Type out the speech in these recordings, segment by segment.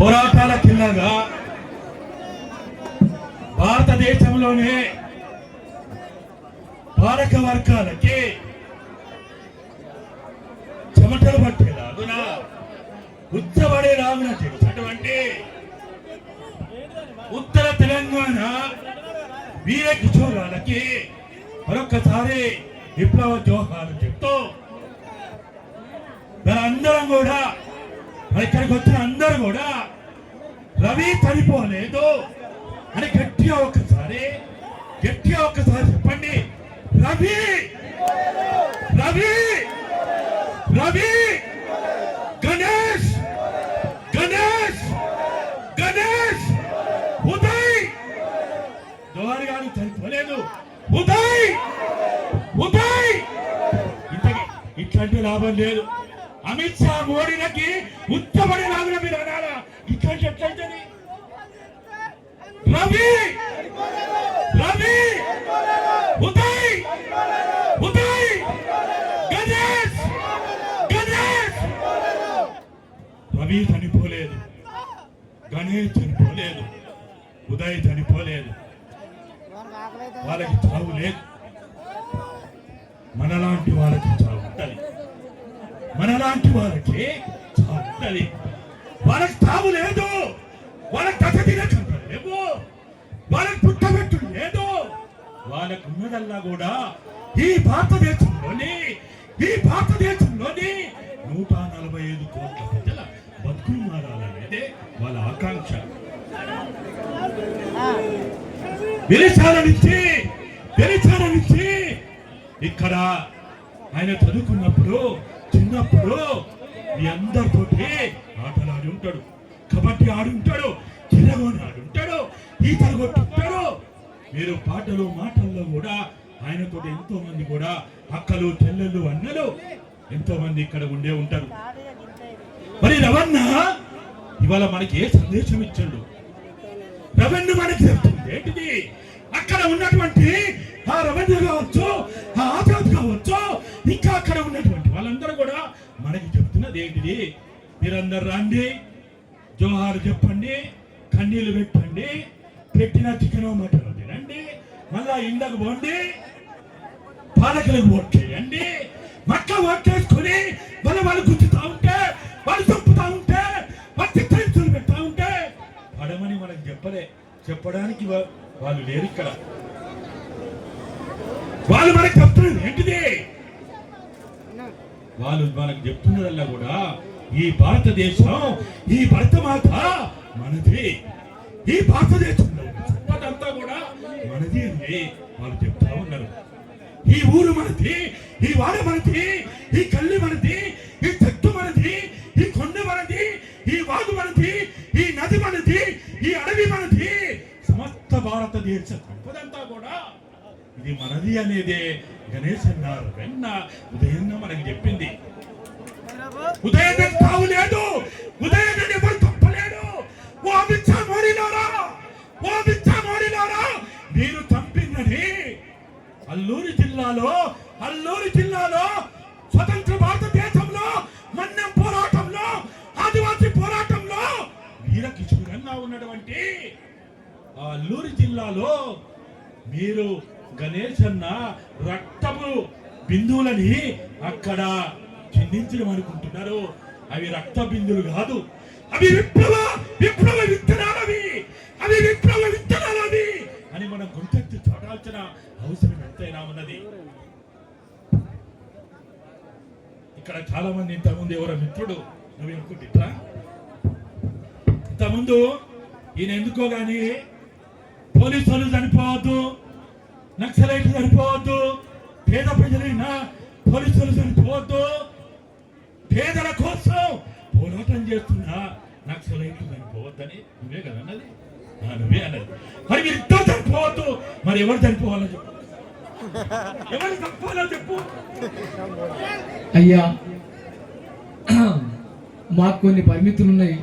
పోరాటాల కిందగా భారతదేశంలోనే పాలక వర్గాలకి చెమటలు పట్టేలాగున ఉచ్చబడేలాగున చేసినటువంటి ఉత్తర తెలంగాణ వీర కిషోరాలకి మరొక్కసారి విప్లవ జోహాలు చెప్తూ అందరం కూడా మరి ఇక్కడికి వచ్చిన అందరూ కూడా రవి చనిపోలేదు అని గట్టిగా ఒక్కసారి గట్టిగా ఒక్కసారి చెప్పండి. రవి! రవి! రవి! గణేష్! గణేష్! గణేష్! ఉదయ్! జోహార్ గారు చనిపోలేదు ఉదయ్! ఉదయ్! ఇంతకి ఇట్లాంటి లాభం లేదు. అమిత్ షా మోడీలకి ఉత్తమడి లాగున మీద అనాలా. ఇక్కడ ఎట్లయితుంది రవి! రవి! ఉదయ్! ఉదయ్! గణేష్! గణేష్! రవి చనిపోలేదు. గణేష్ చనిపోలేదు. ఉదయ్ చనిపోలేదు. వాళ్ళకి చావు లేదు. మనలాంటి వాళ్ళకి చావు ఉంటుంది. మనలాంటి వాళ్ళకి చావు వాళ్ళకి చావు లేదు. వాళ్ళకి దశ తినచంద్రం లేవు. వాళ్ళకి పుట్టబెట్టు లేదు. వాళ్ళకు ఉన్నదల్లా కూడా ఈ భారతదేశంలోని ఈ భారతదేశంలోని నూట నలభై ఐదు కోట్ల ప్రజల బతుకులు మారాలనేదే వాళ్ళ ఆకాంక్ష. విదేశాలనిచ్చి విదేశాలనిచ్చి ఇక్కడ ఆయన చదువుకున్నప్పుడు చిన్నప్పుడు మీ అందరితోటి ఆటలు ఆడి ఉంటాడు. కబడ్డీ ఆడి ఉంటాడు. చిరగోని ఆడి ఉంటాడు. ఈతలు కొట్టుంటాడు. మీరు పాటలు మాటల్లో కూడా ఆయనతో ఎంతో మంది కూడా అక్కలు చెల్లెళ్ళు అన్నలు ఎంతో మంది ఇక్కడ ఉండే ఉంటారు. మరి రవణ ఇవాళ మనకి ఏ సందేశం ఇచ్చాడు? రెవెన్యూ మనకి చెప్తుంది ఏంటిది? అక్కడ ఉన్నటువంటి ఆ రవణ్య కావచ్చు ఆ ఆజాద్ కావచ్చు ఇంకా అక్కడ ఉన్నటువంటి వాళ్ళందరూ కూడా మనకి చెప్తున్నది ఏంటిది? మీరందరు రండి జోహార్ చెప్పండి కన్నీళ్ళు పెట్టండి పెట్టిన చికెన్ మటన్ తినండి మళ్ళా ఇండకు పోండి పాలకులకు ఓట్ చేయండి మట్ల ఓట్ చేసుకుని మళ్ళీ వాళ్ళు గుర్తుతా ఉంటే వాళ్ళు చంపుతా ఉంటే వాళ్ళు చిత్రించులు పెడతా ఉంటే పడమని మనకు చెప్పలే. చెప్పడానికి వాళ్ళు లేరు ఇక్కడ. వాళ్ళు మనకు చెప్తున్నారు ఏంటిది? వాళ్ళు మనకు చెప్తున్నదల్లా కూడా ఈ భారతదేశం ఈ భరతమాత మనది. ఈ భారతదేశంలో అంతా కూడా మనది అని వాళ్ళు చెప్తా ఉన్నారు. ఈ ఊరు మనది ఈ వాడ మనది ఈ కల్లి మనది ఈ ఇది మనది అనేదే గణేష్ అన్నారు. వెన్న ఉదయంగా మనకి చెప్పింది. ఉదయం తావు లేదు. ఉదయం ఎవరు తప్పలేడు ఓ అమిత్ షా ఓ బిచ్చ షా మీరు చంపిందని అల్లూరి జిల్లాలో అల్లూరి జిల్లాలో స్వతంత్ర భారతదేశంలో మన్యం పోరాటంలో ఆదివాసీ పోరాటంలో వీర కిషోరంగా ఉన్నటువంటి అల్లూరి జిల్లాలో మీరు గణేష్ అన్న రక్తము బిందువులని అక్కడ చిందించడం అనుకుంటున్నారు అవి రక్త బిందువులు కాదు. అవి విప్లవ విప్లవ విత్తనాలవి. అవి విప్లవ విత్తనాలవి అని మనం గుర్తెత్తి చూడాల్సిన అవసరం ఎంతైనా ఉన్నది. ఇక్కడ చాలా మంది ఇంతకుముందు ఎవరో మిత్రుడు నువ్వు అనుకుంటా ఇంతకుముందు ఈయన ఎందుకో గాని పోలీసు వాళ్ళు చనిపోవద్దు. నక్సలైట్లు చనిపోవద్దు పేద ప్రజలైన పోలీసులు చనిపోవద్దు. పేదల కోసం పోరాటం చేస్తున్నా నక్సలైట్లు చనిపోవద్దని నువ్వే కదా అన్నది? నువ్వే అన్నది. మరి మీరు ఇద్దరు చనిపోవద్దు. మరి ఎవరు చనిపోవాలో చెప్పు. ఎవరు చనిపోవాలో చెప్పు. అయ్యా మాకు కొన్ని పరిమితులు ఉన్నాయి.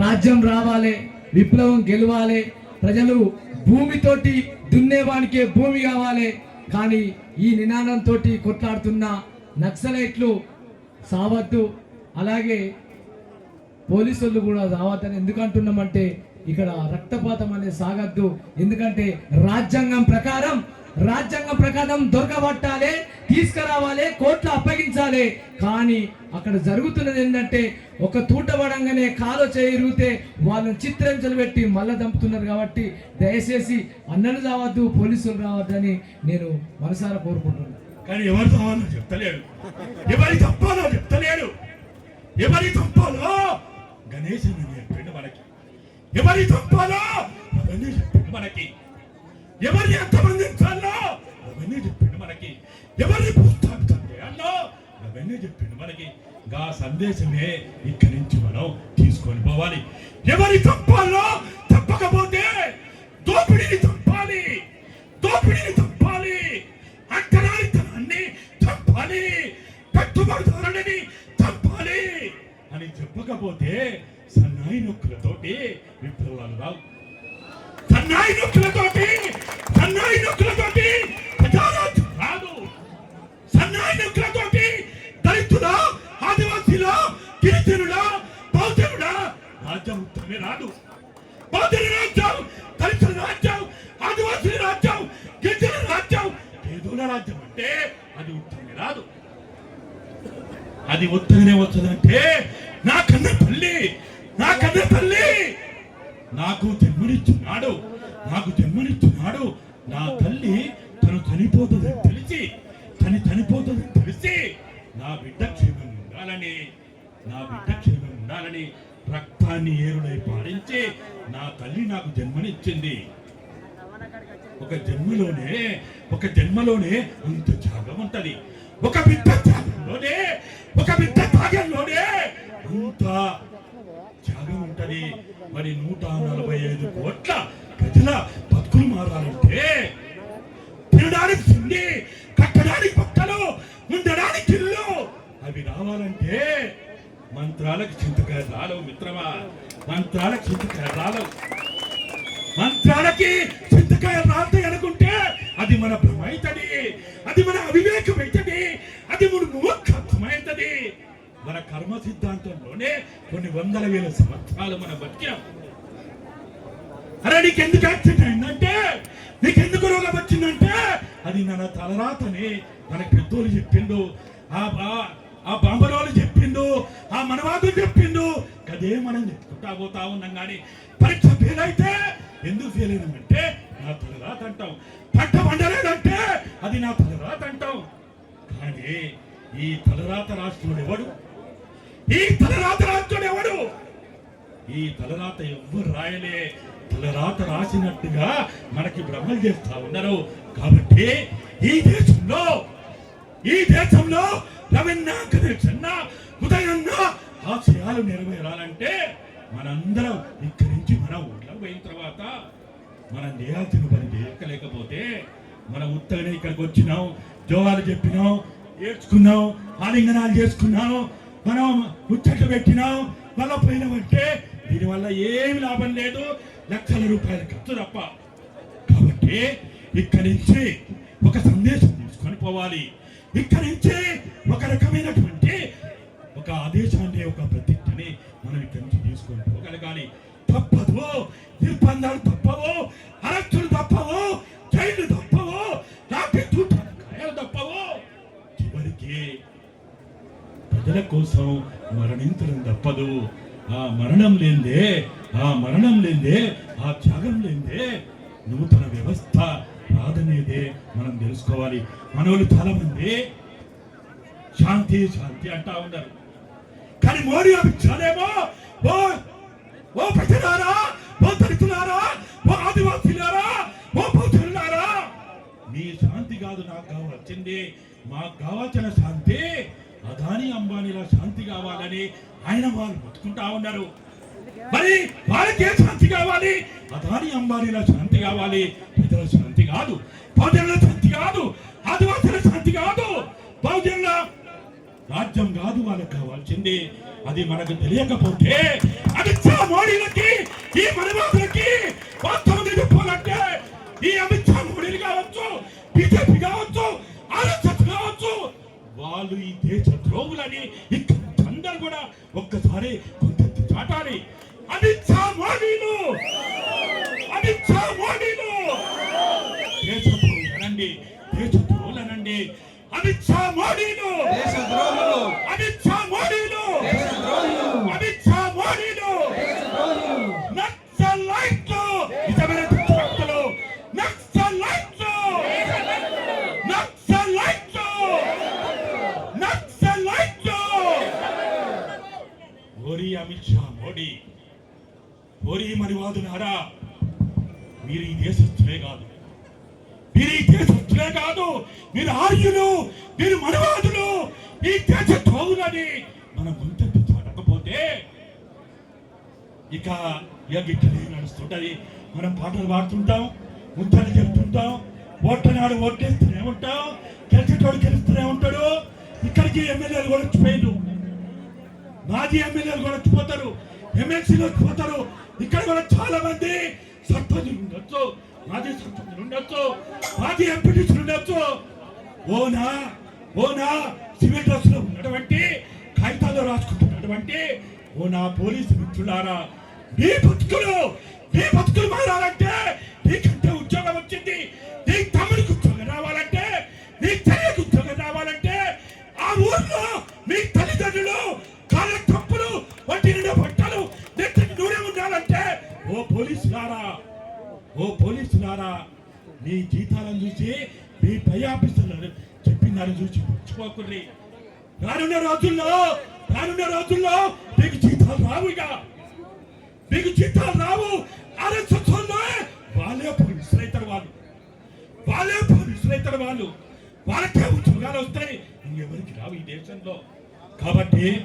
రాజ్యం రావాలి విప్లవం గెలవాలి. ప్రజలు భూమితోటి దున్నేవానికే భూమి కావాలి. కానీ ఈ నినాదంతో కొట్లాడుతున్న నక్సలైట్లు సావద్దు. అలాగే పోలీసులు కూడా రావద్దని ఎందుకు అంటున్నామంటే ఇక్కడ రక్తపాతం అనేది సాగద్దు. ఎందుకంటే రాజ్యాంగం ప్రకారం రాజ్యాంగం ప్రకారం దొరకబట్టాలి తీసుకురావాలి కోర్టులో అప్పగించాలి. కానీ అక్కడ జరుగుతున్నది ఏంటంటే ఒక తూట పడంగానే కాలో చేయిరిగితే వాళ్ళని చిత్రించలు పెట్టి మళ్ళీ దంపుతున్నారు కాబట్టి దయచేసి అన్నలు రావద్దు పోలీసులు రావద్దని నేను మనసారా కోరుకుంటున్నాను కానీ ఎవరు కావాలో చెప్తలేడు. ఎవరి తప్పాలో చెప్తలేడు. ఎవరి తప్పాలో? గణేశుని చెప్పిండు మనకి. ఎవరి తప్పాలో? అవన్నీ చెప్పిండు మనకి. ఎవరిని ఎంతమంది చాలో అవన్నీ చెప్పిండు మనకి. ఎవరిని పుస్తకం చేయాలో అవన్నీ చెప్పిండు మనకి. గా సందేశమే ఇక్కడి నుంచి మనం తీసుకొని పోవాలి. ఎవరి తప్పాలో తప్పకపోతే దోపిడిని తప్పాలి. దోపిడిని తప్పాలి. అంతరానితనాన్ని తప్పాలి. పెట్టుబడిదారులని తప్పాలి అని చెప్పకపోతే సన్నాయి నొక్కులతోటి విప్లవాలు రావు. సన్నాయి నొక్కులతోటి సన్నాయి నొక్కులతోటి ప్రజారాజ్యం రాదు. సన్నాయి నొక్కులతోటి దళితుల ఆదివాసీల గిరిజనుల బౌద్ధుల రాజ్యం తమే రాదు. బౌద్ధుల రాజ్యం దళితుల రాజ్యం ఆదివాసీల రాజ్యం గిరిజన రాజ్యం పేదోల రాజ్యం అంటే అది ఉత్తమే రాదు. అది ఉత్తగానే వస్తుందంటే నా కన్న తల్లి నా కన్న తల్లి నాకు జన్మనిచ్చున్నాడు నాకు జన్మనిచ్చున్నాడు నా తల్లి తను చనిపోతుందని తెలిసి తను చనిపోతుందని తెలిసి నా బిడ్డ క్షేమం ఉండాలని నా బిడ్డ క్షేమం ఉండాలని రక్తాన్ని ఏరుడై పారించి నా తల్లి నాకు జన్మనిచ్చింది. ఒక జన్మలోనే ఒక జన్మలోనే అంత త్యాగం ఉంటది. ఒక బిడ్డ త్యాగంలోనే ఒక బిడ్డ త్యాగంలోనే అంత త్యాగం ఉంటది. మరి నూట నలభై ఐదు కోట్ల ప్రజల బతుకులు మారాలంటే కట్టడానికి తిండి కట్టడానికి పక్కలు ఉండడానికి ఇల్లు. అవి రావాలంటే మంత్రాలకు చింతకాయ రాలవు మిత్రమా. మంత్రాలకు చింతకాయ రాలవు. మంత్రాలకి చింతకాయ రాస్తాయి అనుకుంటే అది మన భ్రమైతది అది మన అవివేకం అవుతుంది అది మన మూర్ఖత్వమైతది. మన కర్మ సిద్ధాంతంలోనే కొన్ని వందల వేల సంవత్సరాలు మన బతికాం. అరే నీకు ఎందుకు యాక్సిడెంట్ అయిందంటే? నీకు ఎందుకు రోగం వచ్చిందంటే? అది మన తలరాతని మన పెద్దోళ్ళు చెప్పిండు. ఆ బా- ఆ బాంబరోలు చెప్పిండు. ఆ మనవాదులు చెప్పిండు. కదే మనం చెప్పుకుంటా పోతా ఉన్నాం కానీ పరీక్ష ఫెయిల్ అయితే ఎందుకు ఫెయిల్ అయినామంటే నా తలరాత అంటాం. పంట పండలేదంటే అది నా తలరాత అంటాం. కానీ ఈ తలరాత రాష్ట్రంలో ఎవడు? ఈ తలరాత రాష్ట్రంలో ఎవడు? ఈ తలరాత ఎవ్వరు రాయలే. తలరాత రాసినట్టుగా మనకి భ్రమలు చేస్తా ఉన్నారు. కాబట్టి ఈ దేశంలో ఈ దేశంలో రవీంద్ర ఉదయన్న ఆశయాలు నెరవేరాలంటే మనందరం ఇక్కడి నుంచి మన ఊళ్ళో పోయిన తర్వాత మనం చేయాల్సిన పని చేయకలేకపోతే మన ఉత్తగానే ఇక్కడికి వచ్చినాం జోహాలు చెప్పినాం ఏడ్చుకున్నాం ఆలింగనాలు చేసుకున్నాం మనం ముచ్చట్లు పెట్టినాం మళ్ళా పోయినామంటే దీనివల్ల ఏమి లాభం లేదు. లక్షల రూపాయల ఖర్చు తప్ప. కాబట్టి ఇక్కడి నుంచి ఒక సందేశం తీసుకొని పోవాలి. ఇక్కడి నుంచి ఒక రకమైనటువంటి ఒక ఆదేశాన్ని ఒక ప్రతిజ్ఞని మనం ఇక్కడి నుంచి తీసుకొని పోగలగాలి. తప్పదు. నిర్బంధాలు తప్పవు. అరెస్టులు తప్పవు. జైలు తప్పవు. లాఠీ చూటాలు కాయలు తప్పవు. చివరికి ప్రజల కోసం మరణించడం తప్పదు. ఆ మరణం లేదే ఆ మరణం లేదే ఆ త్యాగం లేదే నూతన వ్యవస్థ రాదనేదే మనం తెలుసుకోవాలి. మనోళ్ళు చాలా మంది శాంతి శాంతి అంటా ఉన్నారు. కానీ మోడీ అభిప్రాయమో ఓ ఓ ప్రజలారా ఓ దళితులారా ఓ ఆదివాసీలారా ఓ బౌద్ధులారా మీ శాంతి కాదు నాకు కావాల్సింది. మాకు కావాల్సిన శాంతి అదాని అంబానీలా శాంతి కావాలని ఆయన వాళ్ళు బతుకుంటా ఉన్నారు. మరి వాళ్ళకి ఏ శాంతి కావాలి? అదాని అంబానీలా శాంతి కావాలి. ప్రజల శాంతి కాదు. బౌద్ధుల శాంతి కాదు. ఆదివాసుల శాంతి కాదు. బౌద్ధుల రాజ్యం కాదు వాళ్ళకి కావాల్సింది. అది మనకు తెలియకపోతే అమిత్ షా మోడీలకి ఈ మనవాసులకి వాస్తవం చెప్పాలంటే ఈ అమిత్ షా మోడీలు కావచ్చు. వాళ్ళు ఈ దేశ ఇక్కడ అందరు కూడా ఒక్కసారి కొంత చాటాలి. అమిత్ షా మోడీలు అమిత్ షా మోడీలు దేశద్రోహులనండి దేశద్రోహులనండి అమిత్ షా మోడీలు దేశద్రోహులు అమిత్ షా ఓరి మరివాదులారా మీరు ఈ దేశస్తులే కాదు. మీరు ఈ దేశస్తులే కాదు. మీరు ఆర్యులు మీరు మనవాదులు ఈ దేశ ద్రోహులని మన ముందట్టు చూడకపోతే ఇక ఇక ఇట్లనే నడుస్తుంటది. మనం పాటలు పాడుతుంటాం ముద్దలు చెప్తుంటాం ఓటనాడు ఓట్లేస్తూనే ఉంటాం గెలిచేటోడు గెలుస్తూనే ఉంటాడు. ఇక్కడికి ఎమ్మెల్యేలు కూడా వచ్చిపోయారు మాజీ ఎమ్మెల్యేలు కూడా వచ్చిపోతారు. ఎమ్మెల్సీలు వచ్చిపోతారు. ఇక్కడ కూడా చాలా మంది సర్పంచులు ఉండొచ్చు మాజీ సర్పంచులు ఉండొచ్చు మాజీ ఎంపీటీసీలు ఉండొచ్చు. ఓనా ఓనా సివిల్ డ్రెస్లో ఉన్నటువంటి కాగితాల్లో రాసుకుంటున్నటువంటి ఓ నా పోలీసు మిత్రులారా మీ బతుకులు మీ బతుకులు మారాలంటే నీకంటే ఉద్యోగం వచ్చింది నీ తమ్ముడికి ఉద్యోగం రావాలంటే నీ తల్లికి ఉద్యోగం రావాలంటే ఆ ఊర్లో మీ తల్లిదండ్రులు కాళ్ళ తప్పులు వంటి నిండా పోలీసులారా ఓ పోలీసులారా మీ జీతాలను చూసి మీ పై ఆఫీసర్లు చెప్పిన చూసి మర్చిపోకుర్రి. రానున్న రోజుల్లో రానున్న రోజుల్లో మీకు జీతాలు రావు ఇక. మీకు జీతాలు రావు. ఆర్ఎస్ఎస్ వాళ్ళే పోలీసులు అవుతారు వాళ్ళు. వాళ్ళే పోలీసులు అవుతారు వాళ్ళు. వాళ్ళకే ఉద్యోగాలు వస్తాయి. ఇంకెవరికి రావు ఈ దేశంలో. కాబట్టి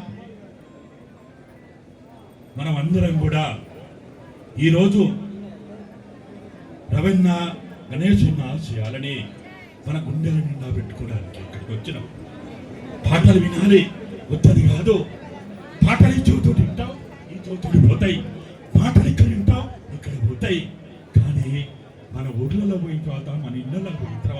మనం అందరం కూడా ఈరోజు గణేష్ జర్మ ఆశయాలని మన గుండెల నిండా పెట్టుకోవడానికి ఇక్కడికి వచ్చినాం. పాటలు వినాలి వద్దది కాదు. పాటలు ఈ తింటాం ఈ చెవితోటి పోతాయి. పాటలు ఇక్కడ వింటాం ఇక్కడ పోతాయి. కానీ మన ఊర్లలో పోయిన తర్వాత మన ఇళ్ళలో పోయిన తర్వాత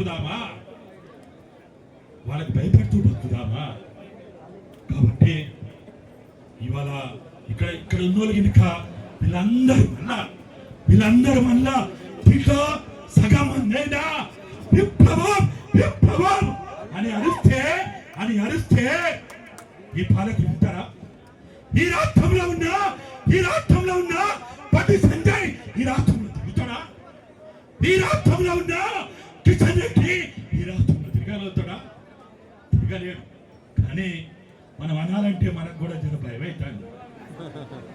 బతుకుదామా? వాళ్ళకి భయపడుతూ బతుకుదామా? కాబట్టి ఇవాళ ఇక్కడ ఇక్కడ ఉన్న వాళ్ళకి ఇంకా వీళ్ళందరూ మళ్ళా వీళ్ళందరూ మళ్ళా దీంట్లో సగం మందైనా విప్లవం విప్లవం! అని అరిస్తే అని అరిస్తే ఈ పాలకు వింటారా ఈ రాష్ట్రంలో ఉన్నా ఈ రాష్ట్రంలో ఉన్నా పది సంజయ్ ఈ రాష్ట్రంలో తిరుగుతాడా? ఈ రాష్ట్రంలో ఉన్నా కిషన్ రెడ్డి ఈ రాష్ట్రంలో తిరగలుగుతాడా తిరగలేడు. కానీ మనం అనాలంటే మనకు కూడా జర భయం అవుతుంది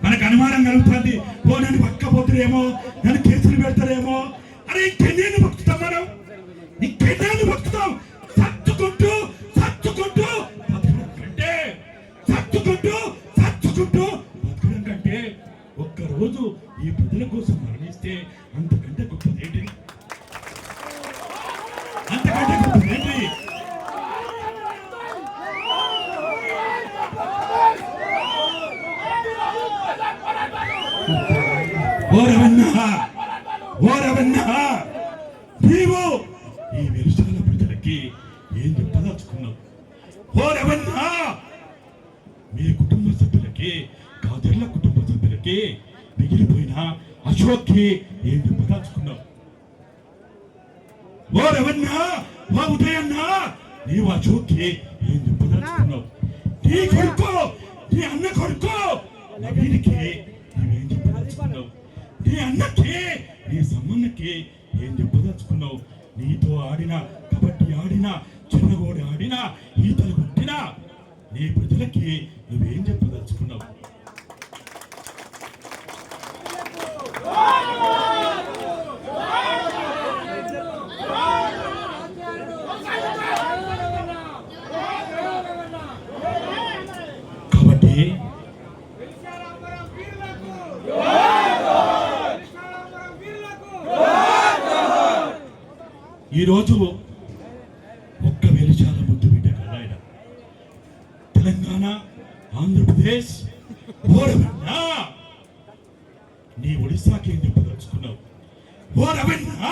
మనకు అనుమానం కలుగుతుంది. ఓ నన్ను పక్కపోతురేమో నన్ను కేసులు పెడతారేమో. అరే ఇంకెన్నేళ్ళు బతుకుతాం మనం. ఇంకెన్నేళ్ళు బతుకుతాం సత్తుకుంటూ సత్తుకుంటూ బతకడం కంటే సత్తుకుంటూ సత్తుకుంటూ బతకడం కంటే ఒక్క రోజు ఈ ప్రజల కోసం మరణిస్తే ఓ రవణ నీవు ఈ వెలుసాల ప్రజలకి ఏం చెప్పదలుచుకున్నావు? ఓ మీ కుటుంబ సభ్యులకి కాదర్ల కుటుంబ సభ్యులకి మిగిలిపోయిన అశోక్కి ఏం చెప్పదలుచుకున్నావు? ఓ మా ఉదయన్న నీవు అశోక్కి ఏం చెప్పదలుచుకున్నావు? నీ కొడుకు నీ అన్న కొడుకు నవీనికి నీవేం చెప్పదలుచుకున్నావు? నీ అన్నకే నీ సమ్మన్నకే ఏం చెప్పదలుచుకున్నావు? నీతో ఆడిన కబడ్డీ ఆడిన చిన్నగోడి ఆడిన ఈతలు కొట్టినా నీ ప్రజలకి నువ్వేం చెప్పదలుచుకున్నావు కాబట్టి ఈరోజు ఒక్క వెలిచాల ముద్దు బిడ్డ కదా ఆయన తెలంగాణ ఆంధ్రప్రదేశ్ నీ ఒడిశాకి ఏం చెప్పదలుచుకున్నావు ఓ రవన్నా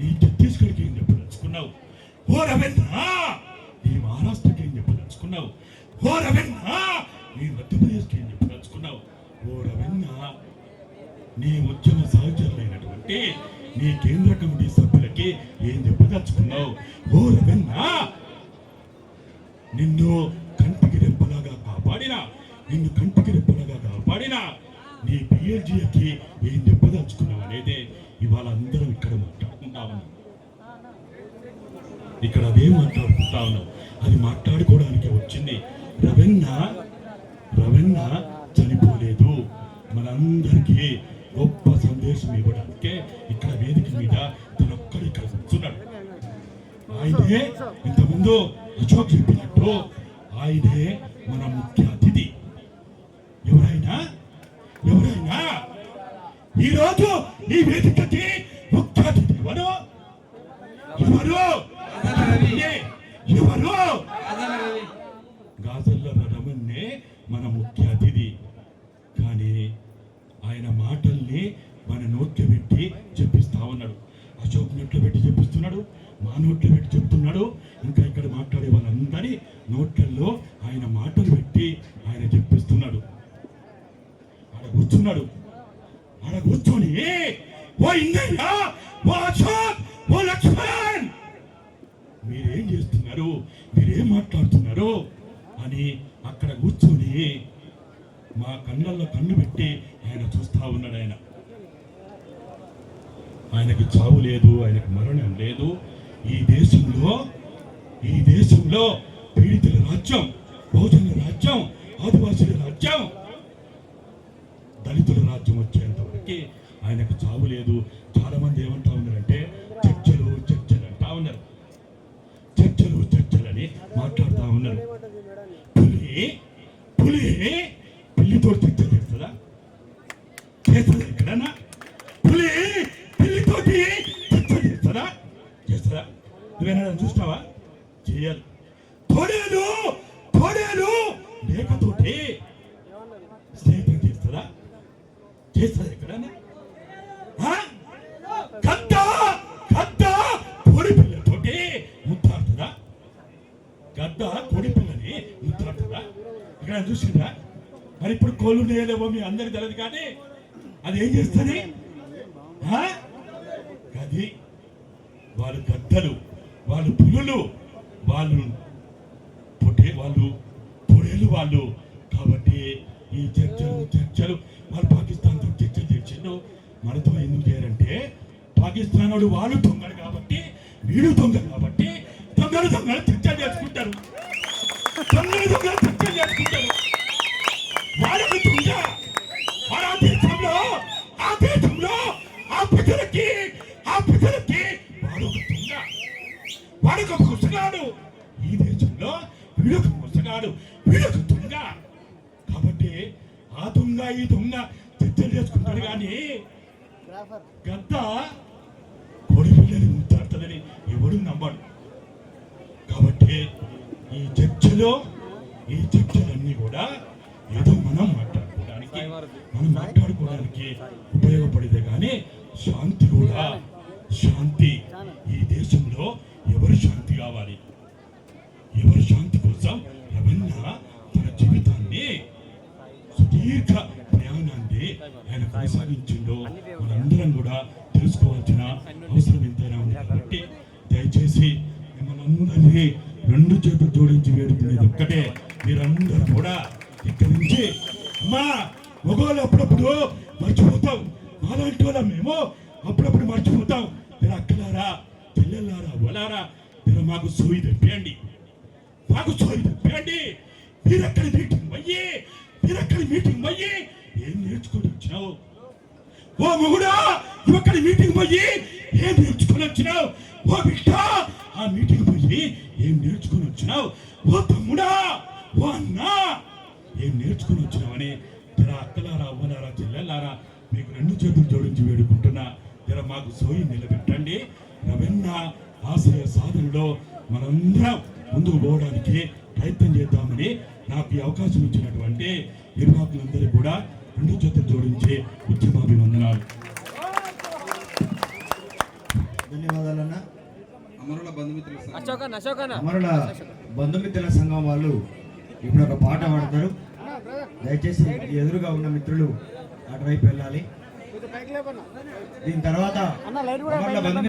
నీ ఛత్తీస్గఢ్కి ఏం చెప్పదలుచుకున్నావు ఓ రవన్నా నీ మహారాష్ట్రకి ఏం చెప్పదలుచుకున్నావు ఓ రవన్నా నీ మధ్యప్రదేశ్కి ఏం చెప్పదలుచుకున్నావు ఓ రవన్నా నీ ఉద్యమ సహచరులైనటువంటి నీ కేంద్ర కమిటీ సభ్యులకి ఏం చెప్పదలుచుకున్నావు ఓ రవెన్నా నిన్ను కంటికి రెప్పలాగా కాపాడిన నిన్ను కంటికి రెప్పలాగా కాపాడిన నీ పిఎల్జీకి ఏం చెప్పదలుచుకున్నావు అనేది ఇవాళ అందరం ఇక్కడ మాట్లాడుకుంటా ఉన్నాం. ఇక్కడ అదే మాట్లాడుకుంటా ఉన్నాం. అది మాట్లాడుకోవడానికి వచ్చింది. రవెన్న రవెన్న చనిపోలేదు. మనందరికీ గొప్ప సందేశం ఇవ్వడానికే ఇక్కడ వేదిక మీద కూర్చున్నాడు. ఆయనే ఇంతకుముందు అశోక్ చెప్పినట్టు ఆయనే మన ముఖ్య అతిథి. ఎవరైనా? ఎవరైనా? ఈరోజు ఈ వేదికకి ముఖ్య అతిథి ఎవరు? ఎవరు? ఎవరు? గాజల్ల రమన్నే మన ముఖ్య అతిథి. కానీ ఆయన మాటల్ని మన నోట్లో పెట్టి చెప్పిస్తా ఉన్నాడు. అశోక్ నోట్లో పెట్టి చెప్పిస్తున్నాడు మా నోట్లో పెట్టి చెప్తున్నాడు. ఇంకా ఇక్కడ మాట్లాడే వాళ్ళందరి నోట్లలో ఆయన మాటలు పెట్టి ఆయన చెప్పిస్తున్నాడు. ఆడ కూర్చున్నాడు. ఆడ కూర్చొని ఓ ఇంగయ్య ఓ అశోక్ ఓ లక్ష్మణ్! మీరేం చేస్తున్నారు? మీరేం మాట్లాడుతున్నారు? అని అక్కడ కూర్చొని మా కళ్ళల్లో కన్ను పెట్టి ఆయన చూస్తా ఉన్నాడు ఆయన. ఆయనకి చావు లేదు ఆయనకు మరణం లేదు. ఈ దేశంలో ఈ దేశంలో పీడితుల రాజ్యం బహుజనుల రాజ్యం ఆదివాసుల రాజ్యం దళితుల రాజ్యం వచ్చేంత వరకు ఆయనకు చావు లేదు. చాలా మంది ఏమంటా ఉన్నారంటే చర్చలు చర్చలు అంటా ఉన్నారు. చర్చలు చర్చలని మాట్లాడుతూ ఉన్నారు. పులి పిల్లితో చర్చ చేస్తుందా చేస్తుందా ఎక్కడన్నా పులి పిల్లితోటి చర్చ చేస్తుందా చేస్తుందా నువ్వేనా చూస్తావా చేయాలి. తొడేలు తొడేలు లేకతోటి స్నేహితులు చేస్తారా చేస్తారా ఎక్కడన్నా? ఆ? గద్ద గద్ద పిల్లతోటి ముద్దాడుతుందా? గద్ద పిల్లని ముద్దాడుతుందా? ఇక్కడ చూసిందా మరి ఇప్పుడు కోళ్ళు నేయలేవో మీ అందరికి తెలియదు కానీ అది ఏం చేస్తుంది అది వాళ్ళు గద్దలు వాళ్ళు పులులు వాళ్ళు పొట్టే వాళ్ళు పొడేలు వాళ్ళు. కాబట్టి ఈ చర్చలు చర్చలు వాళ్ళు పాకిస్తాన్తో చర్చలు చేసిండు. మనతో ఎందుకు చేయాలంటే పాకిస్తాన్ వాడు వాళ్ళు దొంగలు కాబట్టి వీడు దొంగ కాబట్టి దొంగలు దొంగలు చర్చలు చేసుకుంటారు. దొంగలు దొంగలు చర్చలు చేసుకుంటారు. వాళ్ళకి దొంగ వాడొక మోసగాడు ఈ దేశంలో వీడొక పుస్తకాడు వీడొక దొంగ. కాబట్టి ఆ దొంగ ఈ దొంగ చర్చలు చేసుకుంటాడు కానీ గద్ద కోడి పిల్లని ముద్దాడుతుందని ఎవడు నమ్మడు. కాబట్టి ఈ చర్చలో ఈ చర్చలన్నీ కూడా ఏదో మనం మాట్లాడుకోవడానికి మనం మాట్లాడుకోవడానికి ఉపయోగపడేదే కానీ శాంతి కూడా శాంతి ఈ దేశంలో ఎవరు శాంతి కావాలి? ఎవరు శాంతి కోసం ఎవరన్నా తన జీవితాన్ని సుదీర్ఘ ప్రయాణాన్ని ఆయన కొనసాగించిండో మనందరం కూడా తెలుసుకోవాల్సిన అవసరం ఎంతైనా ఉంది కాబట్టి దయచేసి మిమ్మల్ని అందరినీ రెండు చేతులు జోడించి వేడుకునేది ఒక్కటే. మీరందరూ కూడా ఇక్కడి నుంచి అమ్మా మగవాళ్ళు అప్పుడప్పుడు మర్చిపోతాం. మాలాంటి వాళ్ళం మేము అప్పుడప్పుడు మర్చిపోతాం. మీరు అక్కలారా? చెల్లెల్లారా వలారా మీరు మాకు సోయి తెప్పండి మాకు సోయి తెప్పియండి. మీరెక్కడి మీటింగ్ అయ్యి మీరెక్కడి మీటింగ్ అయ్యి ఏం నేర్చుకొని వచ్చినావు ఓ మొగుడా ఇవక్కడి మీటింగ్ పోయి ఏం నేర్చుకొని వచ్చినావు? ఓ బిడ్డ ఆ మీటింగ్ పోయి ఏం నేర్చుకొని వచ్చినావు? ఓ తమ్ముడా ఓ అన్నా ఏం నేర్చుకొని వచ్చినావని తెర అక్కలారా అవ్వలారా చెల్లెలారా మీకు రెండు చేతులు జోడించి వేడుకుంటున్నా. తెర మాకు సోయి నిలబెట్టండి. రవీణ ఆశయ సాధనలో మనందరం ముందుకు పోవడానికి ప్రయత్నం చేద్దామని నాకు ఈ అవకాశం ఇచ్చినటువంటి నిర్వాహకులందరికీ కూడా రెండు చేతులు జోడించి ఉద్యమాభివందనాలు ధన్యవాదాలన్న. అమరుల బంధుమిత్రుల సంఘం. అశోకన్ అశోకన్ అమరుల బంధుమిత్రుల సంఘం వాళ్ళు ఇప్పుడు ఒక పాట పాడతారు. దయచేసి ఎదురుగా ఉన్న మిత్రులు అటువైపు వెళ్ళాలి. దీని తర్వాత అమరుల బంధుమిత్రుల